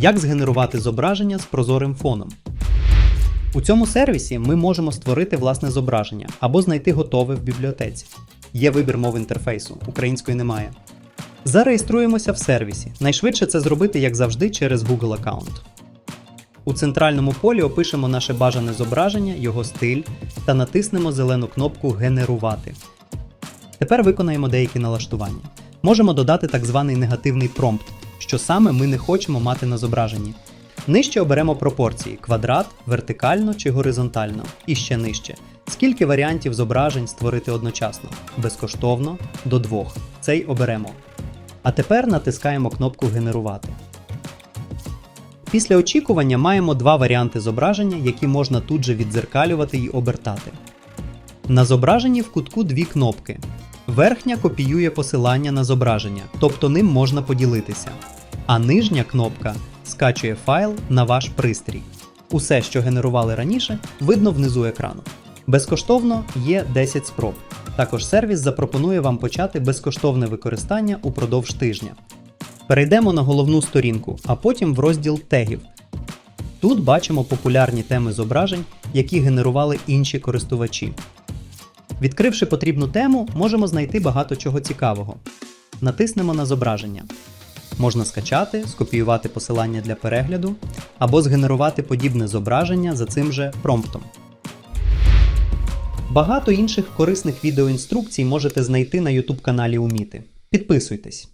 Як згенерувати зображення з прозорим фоном? У цьому сервісі ми можемо створити власне зображення або знайти готове в бібліотеці. Є вибір мов інтерфейсу, української немає. Зареєструємося в сервісі. Найшвидше це зробити, як завжди, через Google аккаунт. У центральному полі опишемо наше бажане зображення, його стиль та натиснемо зелену кнопку Генерувати. Тепер виконаємо деякі налаштування. Можемо додати так званий негативний промпт, що саме ми не хочемо мати на зображенні. Нижче оберемо пропорції: квадрат, вертикально чи горизонтально, і ще нижче. Скільки варіантів зображень створити одночасно? Безкоштовно до двох. Цей оберемо. А тепер натискаємо кнопку Генерувати. Після очікування маємо два варіанти зображення, які можна тут же віддзеркалювати і обертати. На зображенні в кутку дві кнопки. Верхня копіює посилання на зображення, тобто ним можна поділитися. А нижня кнопка скачує файл на ваш пристрій. Усе, що генерували раніше, видно внизу екрану. Безкоштовно є 10 спроб. Також сервіс запропонує вам почати безкоштовне використання упродовж тижня. Перейдемо на головну сторінку, а потім в розділ тегів. Тут бачимо популярні теми зображень, які генерували інші користувачі. Відкривши потрібну тему, можемо знайти багато чого цікавого. Натиснемо на зображення. Можна скачати, скопіювати посилання для перегляду або згенерувати подібне зображення за цим же промптом. Багато інших корисних відеоінструкцій можете знайти на YouTube каналі Уміти. Підписуйтесь.